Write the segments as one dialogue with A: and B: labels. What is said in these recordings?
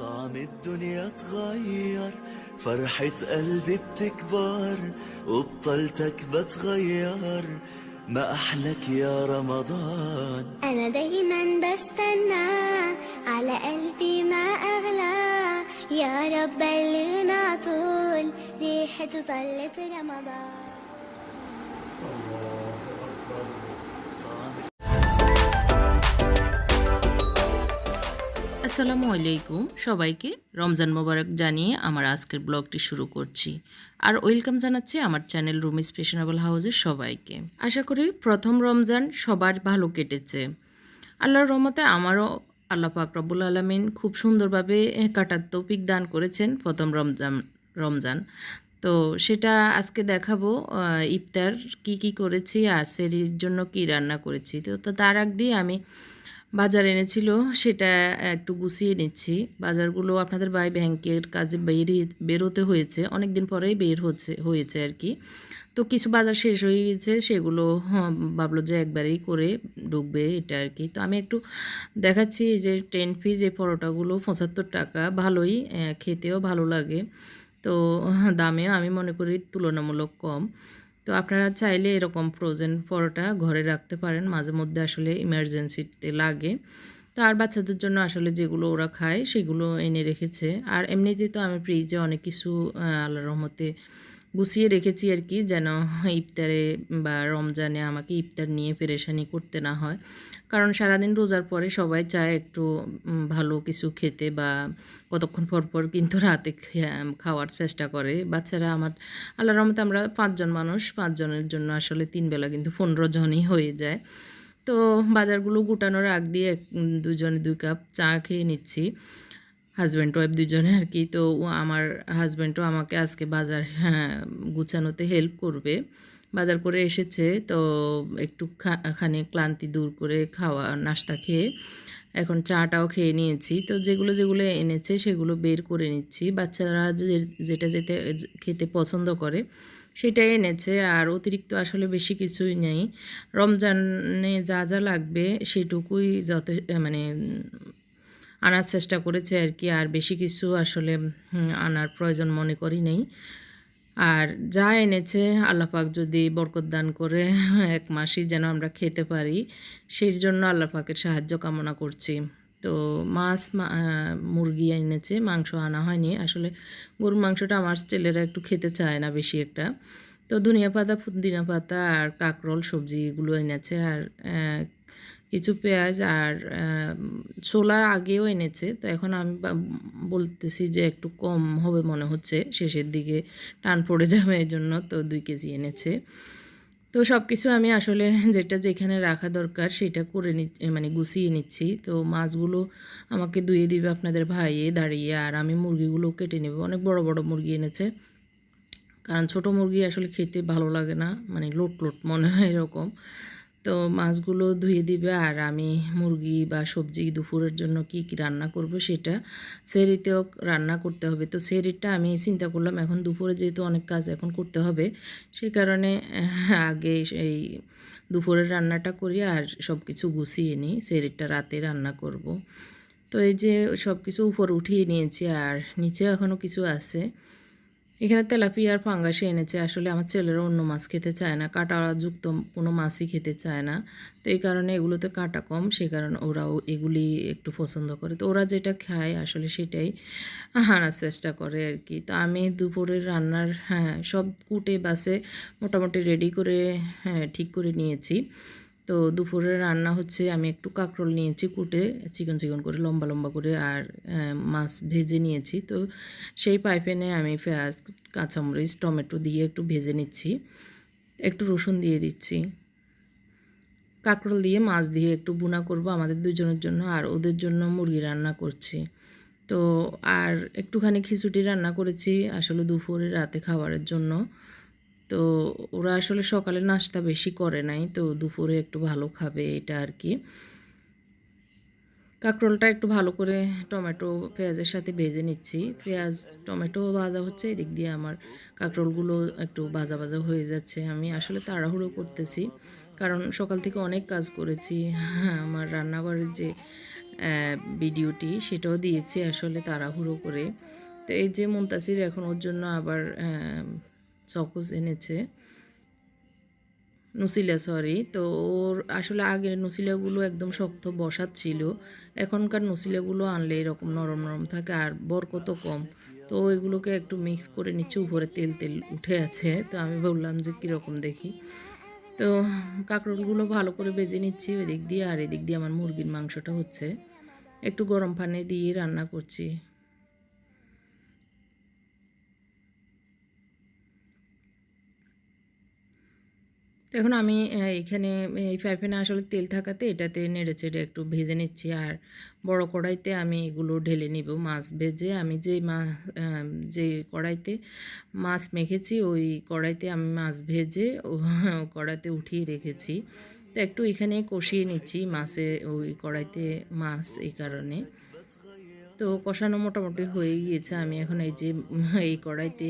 A: طعم الدنيا اتغير فرحة قلبي بتكبر وبطلتك بتغير. ما أحلك يا رمضان.
B: أنا دايما بستنى على قلبي ما أغلى. يا رب بلغنا طول ريحته طلت رمضان.
C: আসসালামু আলাইকুম। সবাইকে রমজান মোবারক জানিয়ে আমার আজকের ব্লগটি শুরু করছি। আর ওয়েলকাম জানাচ্ছি আমার চ্যানেল রুমিস ফ্যাশনেবল হাউসের সবাইকে। আশা করি প্রথম রমজান সবার ভালো কেটেছে। আল্লাহর রহমতে আমারও আল্লাহ পাক রব্বুল আলমিন খুব সুন্দরভাবে কাটার তৌফিক দান করেছেন প্রথম রমজান রমজান। তো সেটা আজকে দেখাবো ইফতার কি কি করেছি, আর সেরির জন্য কি রান্না করেছি। তো তার আগ দিয়ে আমি বাজার এনেছিল, সেটা একটু গুছিয়ে নিচ্ছি। বাজারগুলো আপনাদের ভাই ব্যাংকের কাজে বেরিয়ে বেরোতে হয়েছে অনেক দিন পরেই বের হচ্ছে, হয়েছে আর কি। তো কিছু বাজার শেষ হয়ে গেছে সেগুলো ভাবলো যে একবারেই করে ঢুকবে এটা আর কি। তো আমি একটু দেখাচ্ছি যে টেন পিস এই পরোটাগুলো, পঁচাত্তর টাকা, ভালোই খেতেও ভালো লাগে। তো দামেও আমি মনে করি তুলনামূলক কম। তো আপনারা চাইলে এরকম ফ্রোজেন পরোটা ঘরে রাখতে পারেন। মাঝে মধ্যে আসলে ইমার্জেন্সিতে লাগে। তো আর বাচ্চাদের জন্য আসলে যেগুলো ওরা খায়, সেগুলো এনে রেখেছে। আর এমনিতে তো আমি ফ্রিজে অনেক কিছু আল্লাহ রহমতে গুছিয়ে রেখেছি আর কি, যেন ইফতারে বা রমজানে আমাকে ইফতার নিয়ে পেরেশানি করতে না হয়। কারণ সারাদিন রোজার পরে সবাই চায় একটু ভালো কিছু খেতে বা কতক্ষণ পর পর কিন্তু রাতে খাওয়ার চেষ্টা করে। বাচ্চারা আমার, আল্লাহর রহমতে আমরা পাঁচজন মানুষ, পাঁচজনের জন্য আসলে তিন বেলা কিন্তু পনেরো জনই হয়ে যায়। তো বাজারগুলো গুটানোর আগ দিয়ে দুজনে দুই কাপ চা খেয়ে নিচ্ছি। হাজব্যান্ড ওয়াইফ দুজনে আর কি, তো আমার হাজব্যান্ডও আমাকে আজকে বাজার হ্যাঁ গুছানোতে হেল্প করবে। বাজার করে এসেছে, তো একটু খানি ক্লান্তি দূর করে খাওয়া, নাস্তা খেয়ে এখন চাটাও খেয়ে নিয়েছি। তো যেগুলো যেগুলো এনেছে সেগুলো বের করে নিচ্ছি। বাচ্চারা যেটা যেটা খেতে পছন্দ করে সেটাই এনেছে। আর অতিরিক্ত আসলে বেশি কিছুই নেই। রমজানে যা যা লাগবে সেটুকুই যত মানে আনার চেষ্টা করেছে আর কি, আর বেশি কিছু আসলে আনার প্রয়োজন মনে করি নেই। আর যা এনেছে আল্লাপাক যদি বরকত দান করে এক মাসই যেন আমরা খেতে পারি, সেই জন্য আল্লাপাকের সাহায্য কামনা করছি। তো মাছ মুরগি এনেছে, মাংস আনা হয়নি। আসলে গরুর মাংসটা আমার ছেলেরা একটু খেতে চায় না বেশি একটা। তো ধনিয়া পাতা, পুদিনা পাতা আর কাঁকরোল, সবজি এগুলো এনেছে। আর কিছু পেঁয়াজ আর ছোলা আগেও এনেছে। তো এখন আমি বলতেছি যে একটু কম হবে মনে হচ্ছে। শেষের দিকে টান পড়ে যাবে এই জন্য তো দুই কেজি এনেছে। তো সব কিছু আমি আসলে যেটা যেখানে রাখা দরকার সেটা করে নি মানে গুছিয়ে নিচ্ছি। তো মাছগুলো আমাকে ধুয়ে দিবে আপনাদের ভাইয়ে দাঁড়িয়ে আর আমি মুরগিগুলো কেটে নেব। অনেক বড় বড় মুরগি এনেছে। কারণ ছোট মুরগি আসলে খেতে ভালো লাগে না। মানে লোট লোট মনে হয় এরকম। তো মাছগুলো ধুয়ে দিবে আর আমি মুরগি বা সবজি দুপুরের জন্য কি কি রান্না করব সেটা সেরিতেও রান্না করতে হবে। তো সেরিটা আমি চিন্তা করলাম এখন দুপুরে যেহেতু অনেক কাজ এখন করতে হবে সেই কারণে আগে এই দুপুরের রান্নাটা করি আর সব কিছু গুছিয়ে নিই সেরিটা রাতে রান্না করব। তো এই যে সব কিছু উপর উঠিয়ে নিয়েছি আর নিচেও এখনও কিছু আছে। এখানে তেলাপিয়া আর পাঙ্গাসে এনেছে। আসলে আমার ছেলেরা অন্য মাছ খেতে চায় না। কাঁটা যুক্ত কোনো মাছই খেতে চায় না। তো এই কারণে এগুলোতে কাঁটা কম। সে কারণে ওরাও এগুলি একটু পছন্দ করে। তো ওরা যেটা খায় আসলে সেটাই আনার চেষ্টা করে আর কি। তো আমি দুপুরের রান্নার হ্যাঁ সব কুটে বাসে মোটামুটি রেডি করে হ্যাঁ ঠিক করে নিয়েছি। তো দুপুরের রান্না হচ্ছে আমি একটু কাঁকরোল নিয়েছি কুটে, চিকন চিকন করে, লম্বা লম্বা করে আর মাছ ভেজে নিয়েছি। তো সেই পাইপেনে আমি পেঁয়াজ, কাঁচামরিচ, টমেটো দিয়ে একটু ভেজে নিচ্ছি। একটু রসুন দিয়ে দিচ্ছি। কাঁকরোল দিয়ে মাছ দিয়ে একটু বুনা করব আমাদের দুজনের জন্য আর ওদের জন্য মুরগি রান্না করছি। তো আর একটুখানি খিচুড়ি রান্না করেছি আসলে দুপুরে রাতে খাবারের জন্য। তো ওরা আসলে সকালে নাস্তা বেশি করে নাই, তো দুপুরে একটু ভালো খাবে এটা আর কি কাঁকরোলটা একটু ভালো করে টমেটো, পেঁয়াজের সাথে ভেজে নিচ্ছি। পেঁয়াজ, টমেটো ভাজা হচ্ছে এদিক দিয়ে আমার কাঁকরোলগুলো একটু ভাজা ভাজা হয়ে যাচ্ছে। আমি আসলে তাড়াহুড়ো করতেছি, কারণ সকাল থেকে অনেক কাজ করেছি। আমার রান্নাঘরের যে ভিডিওটি সেটাও দিয়েছি আসলে তাড়াহুড়ো করে। তো এই যে মুন্তাসির এখন ওর জন্য আবার চকোস এনেছে। নুসিলা সরি তো ওর আসলে আগের নুসিলাগুলো একদম শক্ত বসাত ছিল। এখনকার নুসিলাগুলো আনলে এরকম নরম নরম থাকে আর বরকত কম। তো এগুলোকে একটু মিক্স করে নিচ্ছে উপরে তেল তেল উঠে আছে। তো আমি বললাম যে কীরকম দেখি। তো কাঁকরোলগুলো ভালো করে বেজে নিচ্ছি ওই দিক দিয়ে, আর এদিক দিয়ে আমার মুরগির মাংসটা হচ্ছে। একটু গরম পানি দিয়ে রান্না করছি। তো এখন আমি এখানে এই ফ্রাইপ্যানে আসলে তেল থাকাতে এটাতে নেড়ে চেড়ে একটু ভেজে নিচ্ছি। আর বড় কড়াইতে আমি এগুলো ঢেলে নিব। মাছ ভেজে আমি যে মা আহ, যে কড়াইতে মাছ মেখেছি ওই কড়াইতে আমি মাছ ভেজে ও কড়াইতে উঠিয়ে রেখেছি। তো একটু এখানে কষিয়ে নিচ্ছি মাছে ওই কড়াইতে মাছ এই কারণে। তো কষানো মোটামুটি হয়ে গিয়েছে। আমি এখন এই যে এই কড়াইতে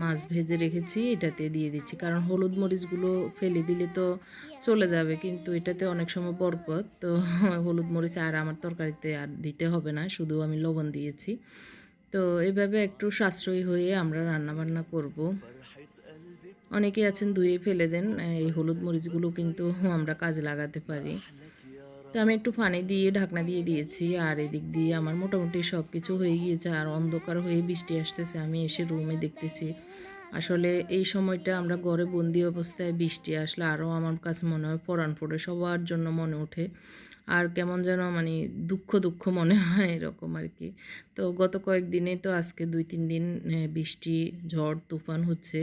C: মাছ ভেজে রেখেছি, এটাতে দিয়ে দিচ্ছি। কারণ হলুদ মরিচগুলো ফেলে দিলে তো চলে যাবে, কিন্তু এটাতে অনেক সময় বরকত। তো হলুদ মরিচ আর আমার তরকারিতে আর দিতে হবে না, শুধু আমি লবণ দিয়েছি। তো এভাবে একটু সাশ্রয়ী হয়ে আমরা রান্না বান্না করব। অনেকে আছেন ধুয়ে ফেলে দেন, এই হলুদ মরিচগুলো কিন্তু আমরা কাজে লাগাতে পারি। তো আমি একটু পানি দিয়ে ঢাকনা দিয়ে দিয়েছি, আর এদিক দিয়ে আমার মোটামুটি সব কিছু হয়ে গিয়েছে, আর অন্ধকার হয়ে বৃষ্টি আসতেছে। আমি এসে রুমে দেখতেছি। আসলে এই সময়টা আমরা ঘরে বন্দি অবস্থায় বৃষ্টি আসলে আরও আমার কাছে মনে হয় পরাণ পড়ে, সবার জন্য মনে ওঠে। আর কেমন যেন মানে দুঃখ দুঃখ মনে হয় এরকম আর কি। তো গত কয়েকদিনে তো আজকে দুই তিন দিন বৃষ্টি, ঝড়, তুফান হচ্ছে।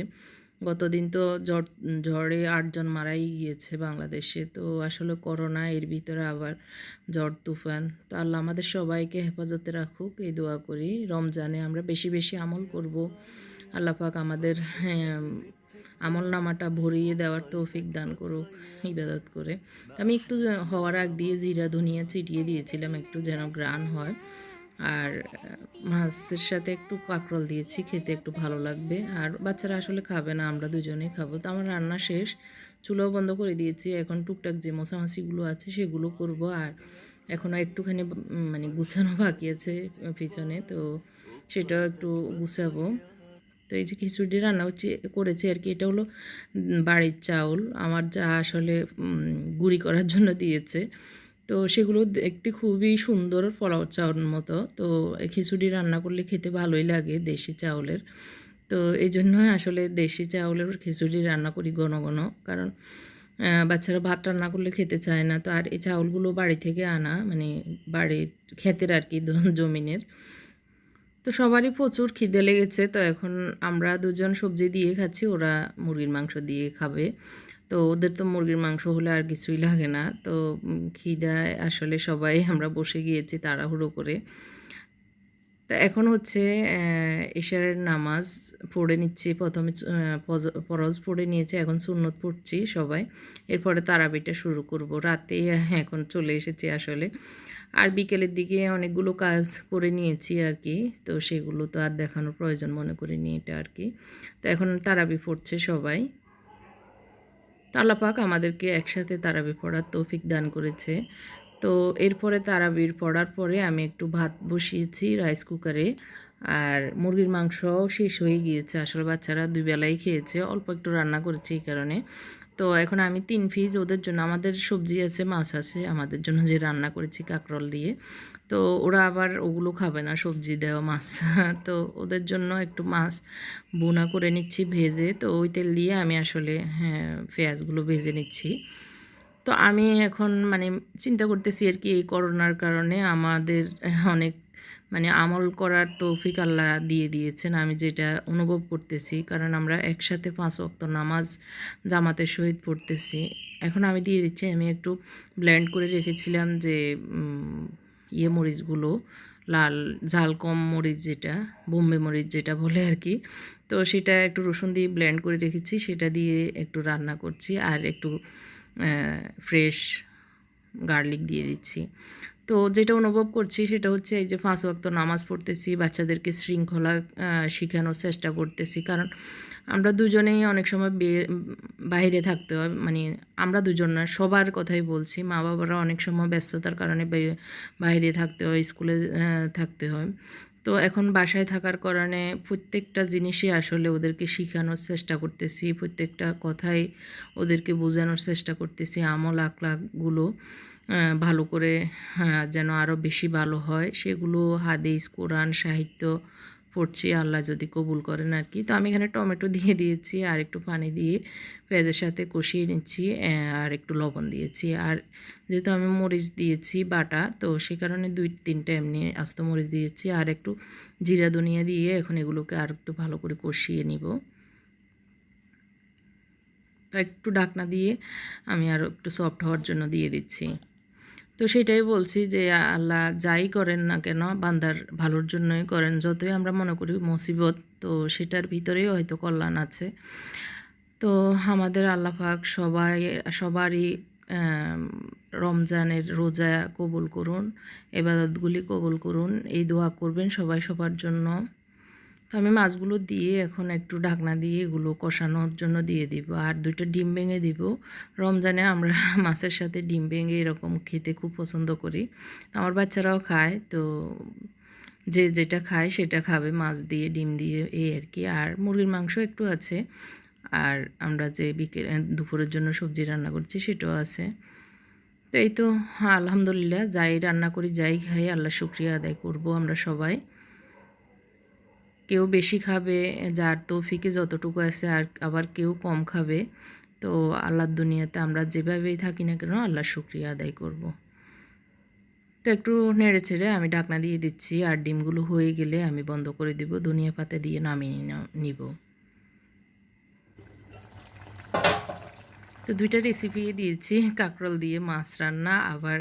C: গতদিন তো ঝড় ঝড়ে আটজন মারাই গিয়েছে বাংলাদেশে। তো আসলে করোনা এর ভিতরে আবার ঝড় তুফান। তো আল্লাহ আমাদের সবাইকে হেফাজতে রাখুক এই দোয়া করি। রমজানে আমরা বেশি বেশি আমল করব। আল্লাহ পাক আমাদের হ্যাঁ, আমল নামাটা ভরিয়ে দেওয়ার তৌফিক দান করুক ইবাদত করে। আমি একটু হওয়ার আগ দিয়ে জিরা ধনিয়া ছিটিয়ে দিয়েছিলাম একটু যেন গ্রান হয়। আর মাছের সাথে একটু কাঁকরোল দিয়েছি, খেতে একটু ভালো লাগবে। আর বাচ্চারা আসলে খাবে না, আমরা দুজনেই খাব। তো আমার রান্না শেষ, চুলাও বন্ধ করে দিয়েছি। এখন টুকটাক যে মশামাছিগুলো আছে, সেগুলো করব। আর এখনও একটুখানি মানে গুছানো বাকি আছে পিছনে, তো সেটাও একটু গুছাবো। তো এই যে খিচুড়ি রান্না হচ্ছে করেছি আর কি। এটা হলো বাড়ির চাউল। আমার যা আসলে গুঁড়ি করার জন্য দিয়েছে। তো সেগুলো দেখতে খুবই সুন্দর পোলাও চাউল মতো। তো খিচুড়ি রান্না করলে খেতে ভালোই লাগে দেশি চাউলের। তো এই জন্যই আসলে দেশি চাউলের খিচুড়ি রান্না করি ঘন ঘন। কারণ বাচ্চারা ভাত রান্না করলে খেতে চায় না। তো আর এই চাউলগুলো বাড়ি থেকে আনা মানে বাড়ির ক্ষেতের আর কি জমিনের। তো সবারই প্রচুর খিদে লেগেছে। তো এখন আমরা দুজন সবজি দিয়ে খাচ্ছি, ওরা মুরগির মাংস দিয়ে খাবে। তো ওদের তো মুরগির মাংস হলে আর কিছুই লাগে না। তো খিদায় আসলে সবাই আমরা বসে গিয়েছি তাড়াহুড়ো করে। তো এখন হচ্ছে আহ, এশারের নামাজ পড়ে নিচ্ছি। প্রথমে ফরজ পড়ে নিয়েছে এখন সুন্নত পড়ছি সবাই। এরপরে তারাবিটা শুরু করব। রাতে এখন চলে এসেছি আসলে। আর বিকেলের দিকে অনেকগুলো কাজ করে নিয়েছি আর কি। তো সেগুলো তো আর দেখানোর প্রয়োজন মনে করে করিনি এটা আর কি। তো এখন তারাবি পড়ছে সবাই। তো আল্লাহ পাক আমাদেরকে একসাথে তারাবি পড়ার তৌফিক দান করেছে। তো এরপরে তারাবির পড়ার পরে আমি একটু ভাত বসিয়েছি রাইস কুকারে। আর মুরগির মাংস শেষ হয়ে গিয়েছে। আসলে বাচ্চারা দুই বেলাই খেয়েছে। অল্প একটু রান্না করেছি এই কারণে। তো এখন আমি তিন পিস ওদের জন্য, আমাদের সবজি আছে, মাছ আছে, আমাদের জন্য যে রান্না করেছি কাঁকরোল দিয়ে। তো ওরা আবার ওগুলো খাবে না, সবজি দেওয়া মাছ। তো ওদের জন্য একটু মাছ বোনা করে নিচ্ছি ভেজে। তো ওই তেল দিয়ে আমি আসলে হ্যাঁ পেঁয়াজগুলো ভেজে নিচ্ছি। তো আমি এখন মানে চিন্তা করতেছি আর কি এই করোনার কারণে আমাদের অনেক মানে আমল করার তৌফিক আল্লাহ দিয়ে দিয়েছেন। আমি যেটা অনুভব করতেছি, কারণ আমরা একসাথে পাঁচ ওয়াক্ত নামাজ, জামাতের সহিত পড়তেছি। এখন আমি দিয়ে দিচ্ছি, আমি একটু ব্লেন্ড করে রেখেছিলাম যে ইয়ে মরিচগুলো, লাল, ঝাল কম মরিচ যেটা, বোম্বে মরিচ যেটা বলে আর কি। তো সেটা একটু রসুন দিয়ে ব্লেন্ড করে রেখেছি, সেটা দিয়ে একটু রান্না করছি আর একটু ফ্রেশ গার্লিক দিয়ে দিচ্ছি। তো যেটা অনুভব করছি সেটা হচ্ছে এই যে পাঁচ ওয়াক্ত নামাজ পড়তেছি বাচ্চাদেরকে শৃঙ্খলা শেখানোর চেষ্টা করতেছি। কারণ আমরা দুজনেই অনেক সময় বাইরে থাকতে হয়। মানে আমরা দুজন না সবার কথাই বলছি। মা বাবারা অনেক সময় ব্যস্ততার কারণে বাইরে থাকতে হয় স্কুলে থাকতে হয়। তো এখন বাসায় থাকার কারণে প্রত্যেকটা জিনিসই আসলে ওদেরকে শেখানোর চেষ্টা করতেছি প্রত্যেকটা কথাই ওদেরকে বোঝানোর চেষ্টা করতেছি আমল আকলাকগুলো আহ, ভালো করে হ্যাঁ, যেন আরও বেশি ভালো হয়। সেগুলো হাদিস কোরআন সাহিত্য পড়ছি আল্লাহ যদি কবুল করেন আর কি। তো আমি এখানে টমেটো দিয়ে দিয়েছি আর একটু পানি দিয়ে পেঁয়াজের সাথে কষিয়ে নিচ্ছি আর একটু লবণ দিয়েছি। আর যেহেতু আমি মরিচ দিয়েছি বাটা তো সে কারণে দুই তিনটা এমনি আস্ত মরিচ দিয়েছি। আর একটু জিরা ধনিয়া দিয়ে এখন এগুলোকে আর একটু ভালো করে কষিয়ে নিব। তো একটু ডাকনা দিয়ে আমি আর একটু সফট হওয়ার জন্য দিয়ে দিচ্ছি। তো সেটাই বলছি যে, আল্লাহ যাই করেন না কেন, বান্দার ভালোর জন্যই করেন। যতই আমরা মনে করি মুসিবত, তো সেটার ভিতরেই হয়তো কল্যাণ আছে। তো আমাদের আল্লাহ পাক সবাই, সবারই রমজানের রোজা কবুল করুন, এবাদতগুলি কবুল করুন, এই দোয়া করবেন সবাই সবার জন্য। তো আমি মাছগুলো দিয়ে এখন একটু ঢাকনা দিয়ে এগুলো কষানোর জন্য দিয়ে দিব। আর দুটো ডিম ভেঙে দিব। রমজানে আমরা মাছের সাথে ডিম ভেঙে এরকম খেতে খুব পছন্দ করি। আমার বাচ্চারাও খায়, তো যে যেটা খায় সেটা খাবে মাছ দিয়ে, ডিম দিয়ে, এই আর কি। আর মুরগির মাংস একটু আছে। আর আমরা যে বিকেল দুপুরের জন্য সবজি রান্না করছি সেটাও আছে। তো এই তো, আলহামদুলিল্লাহ, যাই রান্না করি, যাই খাই, আল্লাহ শুক্রিয়া আদায় করব আমরা সবাই। কেউ বেশি খাবে, যার তৌফিকে যতটুকু আছে আর আবার কেউ কম খাবে। তো আল্লাহর দুনিয়াতে আমরা যেভাবেই থাকি না কেন আল্লাহ শুক্রিয়া আদায় করব। তো একটু নেড়ে ছেড়ে আমি ডাকনা দিয়ে দিচ্ছি আর ডিমগুলো হয়ে গেলে আমি বন্ধ করে দিব, ধনিয়া পাতা দিয়ে নামিয়ে নিব। তো দুইটা রেসিপি দিয়েছি, কাঁকরোল দিয়ে মাছ রান্না, আবার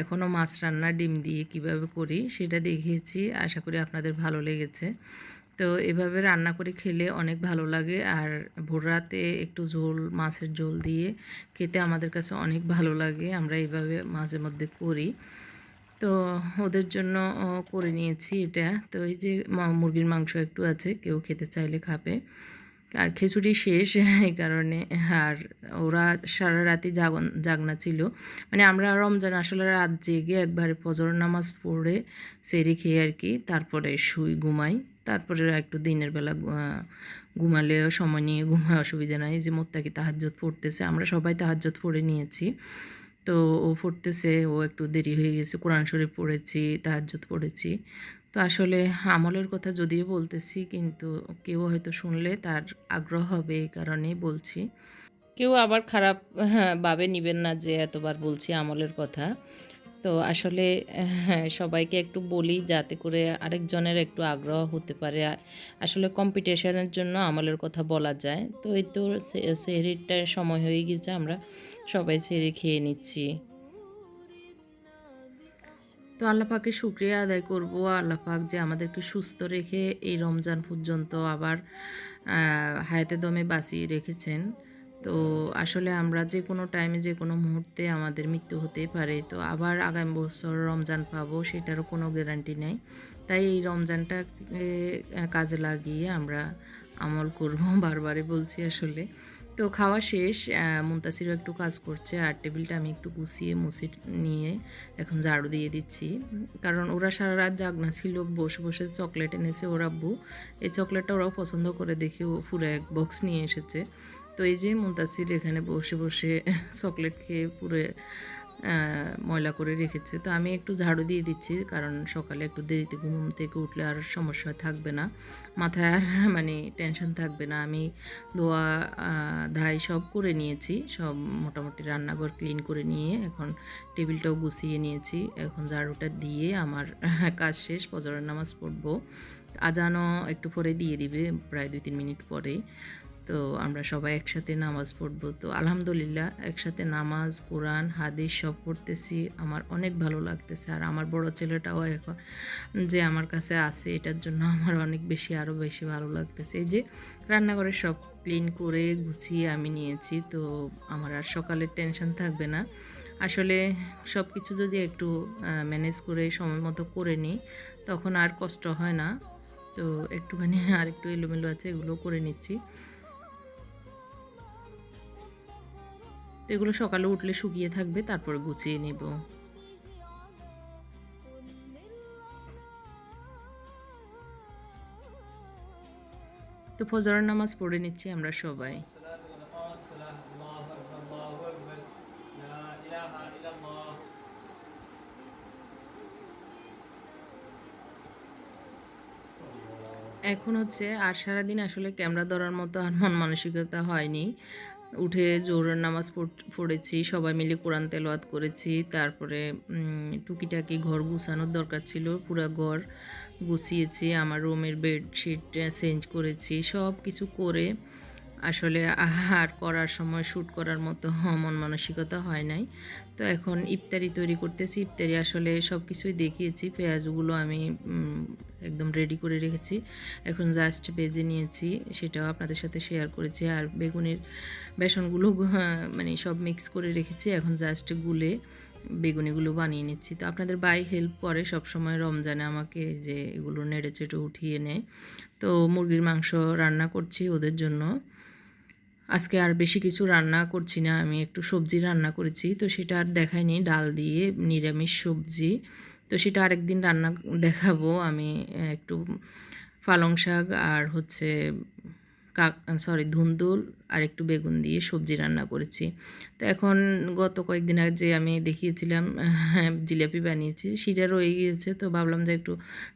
C: এখনও মাছ রান্না ডিম দিয়ে কীভাবে করি সেটা দেখিয়েছি, আশা করি আপনাদের ভালো লেগেছে। তো এভাবে রান্না করে খেলে অনেক ভালো লাগে। আর ভোর রাতে একটু ঝোল, মাছের ঝোল দিয়ে খেতে আমাদের কাছে অনেক ভালো লাগে। আমরা এইভাবে মাঝে মধ্যে করি। তো ওদের জন্য করে নিয়েছি এটা। তো এই যে মুরগির মাংস একটু আছে, কেউ খেতে চাইলে খাবে। আর খিচুড়ি শেষ এই কারণে। আর ওরা সারা রাতি জাগন, জাগনা ছিল। মানে আমরা রমজান আসলে রাত জেগে একবারে ফজর নামাজ পড়ে সেরে খেয়ে আর কি, তারপরে শুই, ঘুমাই। তারপরে একটু দিনের বেলা ঘুমালেও সময় নিয়ে ঘুমায়, অসুবিধা নাই। যে মোত্তাকি তাহাজ্জত পড়তেছে, আমরা সবাই তাহাজ্জত পড়ে নিয়েছি। তো ও পড়তেছে, ও একটু দেরি হয়ে গেছে। কোরআন শরীফ পড়েছি, তাহাজ্জুদ পড়েছি। তো আসলে আমলের কথা যদিও বলতেছি কিন্তু কেউ হয়তো শুনলে তার আগ্রহ হবে এই কারণেই বলছি। কেউ আবার খারাপ হ্যাঁ, ভাবে নিবেন না যে এতবার বলছি আমলের কথা। তো আসলে হ্যাঁ, সবাইকে একটু বলি যাতে করে আরেকজনের একটু আগ্রহ হতে পারে। আসলে কম্পিটিশনের জন্য আমলের কথা বলা যায়। তো এই তো সেহরিটার সময় হয়ে গেছে আমরা সবাই সেহরি খেয়ে নিচ্ছি। তো আল্লাহ পাকে শুক্রিয়া আদায় করব। আল্লাহ পাক যে আমাদেরকে সুস্থ রেখে এই রমজান পর্যন্ত আবার হায়াতে দমে বাঁচিয়ে রেখেছেন। তো আসলে আমরা যে কোনো টাইমে যে কোনো মুহূর্তে আমাদের মৃত্যু হতেই পারে। তো আবার আগামী বছর রমজান পাবো, সেটারও কোনো গ্যারান্টি নেই। তাই এই রমজানটাকে কাজে লাগিয়ে আমরা আমল করব। বারবারই বলছি আসলে। তো খাওয়া শেষ মুন্তাসিরও একটু কাজ করছে আর টেবিলটা আমি একটু গুছিয়ে মুছে নিয়ে এখন ঝাড়ু দিয়ে দিচ্ছি। কারণ ওরা সারা রাত জাগনা ছিল, বসে বসে চকলেট এনেছে ওরা বু এই চকলেটটা ওরাও পছন্দ করে দেখে ও পুরো এক বক্স নিয়ে এসেছে। তো এই যে মুন্তাসির এখানে বসে বসে চকলেট খেয়ে পুরো ময়লা করে রেখেছে। তো আমি একটু ঝাড়ু দিয়ে দিচ্ছি কারণ সকালে একটু দেরিতে ঘুম থেকে উঠলে আর সমস্যা থাকবে না। মাথায় আর মানে টেনশন থাকবে না। আমি আহ, ধাই সব করে নিয়েছি। সব মোটামুটি রান্নাঘর ক্লিন করে নিয়ে এখন টেবিলটাও গুছিয়ে নিয়েছি। এখন ঝাড়ুটা দিয়ে আমার কাজ শেষ ফজরের নামাজ পড়ব। আজানও একটু পরে দিয়ে দিবে প্রায় দুই তিন মিনিট পরে তো আমরা সবাই একসাথে নামাজ পড়ব। তো আলহামদুলিল্লাহ, একসাথে নামাজ, কোরআন, হাদিস সব পড়তেছি। আমার অনেক ভালো লাগতেছে। আর আমার বড় ছেলেটাও এখন যে আমার কাছে আছে, এটার জন্য আমার অনেক বেশি আরও বেশি ভালো লাগতেছে। এই যে রান্নাঘরে সব ক্লিন করে গুছিয়ে আমি নিয়েছি। তো আমার আর সকালের টেনশন থাকবে না। আসলে সব কিছু যদি একটু ম্যানেজ করে সময় মতো করে নিই, তখন আর কষ্ট হয় না। তো একটুখানি আর একটু এলোমেলো আছে, এগুলো করে নিচ্ছি। এগুলো সকালে উঠলে শুকিয়ে থাকবে, তারপর গুছিয়ে নেব। তো ফজরের নামাজ পড়ে নিচ্ছি আমরা সবাই। এখন হচ্ছে আর সারাদিন আসলে ক্যামেরা ধরার মতো আর মন মানসিকতা হয়নি। উঠে জোহরের নামাজ পড়- পড়েছি, সবাই মিলে কোরআন তেলোয়াত করেছি। তারপরে টুকিটাকি ঘর গুছানোর দরকার ছিল, পুরো ঘর গুছিয়েছি, আমার রুমের বেডশিট চেঞ্জ করেছি সব কিছু করে আসলে আর করার সময় শ্যুট করার মতো মন মানসিকতা হয় নাই। তো এখন ইফতারি তৈরি করতেছি, ইফতারি আসলে সব কিছুই দেখিয়েছি, পেঁয়াজগুলো আমি একদম রেডি করে রেখেছি। এখন জাস্ট বেজে নিয়েছি, সেটাও আপনাদের সাথে শেয়ার করেছি। আর বেগুনের বেসনগুলো মানে সব মিক্স করে রেখেছি, এখন জাস্ট গুলে বেগুনিগুলো বানিয়ে নিচ্ছি। তো আপনাদের বাই হেল্প করে সব সময় রমজানে আমাকে যে এগুলো নেড়ে চেটে উঠিয়ে নেয়। তো মুরগির মাংস রান্না করছি ওদের জন্য। আজকে আর বেশি কিছু রান্না করছি না, আমি একটু সবজি রান্না করেছি, তো সেটা আর দেখাইনি, ডাল দিয়ে নিরামিষ সবজি। তো সেটা আরেকদিন রান্না দেখাবো, আমি একটু পালং শাক আর হচ্ছে কাক সরি ধুন্দুল আর একটু বেগুন দিয়ে সবজি রান্না করেছি। তো এখন গত কয়েকদিন আগে যে আমি দেখিয়েছিলাম জিলাপি বানিয়েছি, সেটা রয়ে গিয়েছে। তো ভাবলাম যে একটু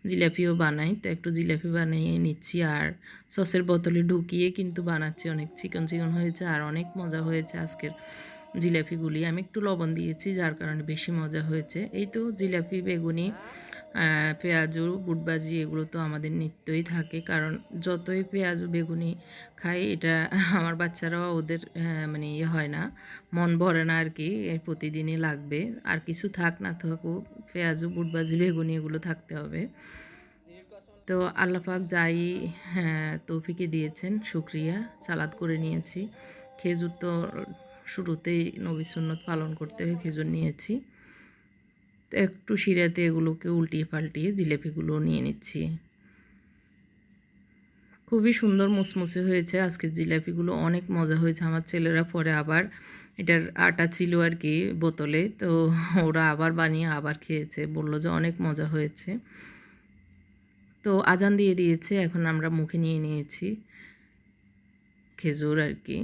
C: জিলাপিও বানাই। তো একটু জিলাপি বানিয়ে নিচ্ছি আর সসের বোতলে ঢুকিয়ে কিন্তু বানাচ্ছি। অনেক চিকন চিকন হয়েছে আর অনেক মজা হয়েছে আজকের জিলাপিগুলি। আমি একটু লবণ দিয়েছি, যার কারণে বেশি মজা হয়েছে। এই তো জিলাপি, বেগুনি পেঁয়াজু, বুটবাজি এগুলো তো আমাদের নিত্যই থাকে। কারণ যতই পেঁয়াজু, বেগুনি খাই, এটা আমার বাচ্চারাও ওদের মানে ইয়ে হয় না, মন ভরে না আর কি প্রতিদিনই লাগবে। আর কিছু থাক না থাকুক, পেঁয়াজু, বুটবাজি, বেগুনি এগুলো থাকতে হবে। তো আল্লাপাক যাই হ্যাঁ তৌফিকে দিয়েছেন, শুক্রিয়া, সালাদ করে নিয়েছি। খেজুর তো শুরুতেই নবী সুন্নত পালন করতে হয়, খেজুর নিয়েছি। একটু শিরাতে এগুলোকে উল্টিয়ে পাল্টিয়ে জিলেপিগুলো নিয়ে নিচ্ছি। খুবই সুন্দর মুসমুসে হয়েছে আজকে জিলাপিগুলো, অনেক মজা হয়েছে। আমার ছেলেরা পরে আবার এটার আটা ছিল আর কি বোতলে, তো ওরা আবার বানিয়ে আবার খেয়েছে। বলল যে অনেক মজা হয়েছে। তো আজান দিয়ে দিয়েছে, এখন আমরা মুখে নিয়ে নিয়েছি খেজুর আর কি।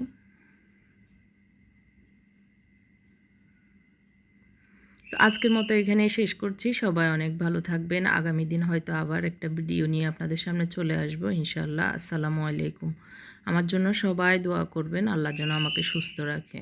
C: তো আজকের মতো এখানে শেষ করছি। সবাই অনেক ভালো থাকবেন। আগামী দিন হয়তো আবার একটা ভিডিও নিয়ে আপনাদের সামনে চলে আসব ইনশাল্লাহ আসসালামু আলাইকুম। আমার জন্য সবাই দোয়া করবেন। আল্লাহ যেন আমাকে সুস্থ রাখে।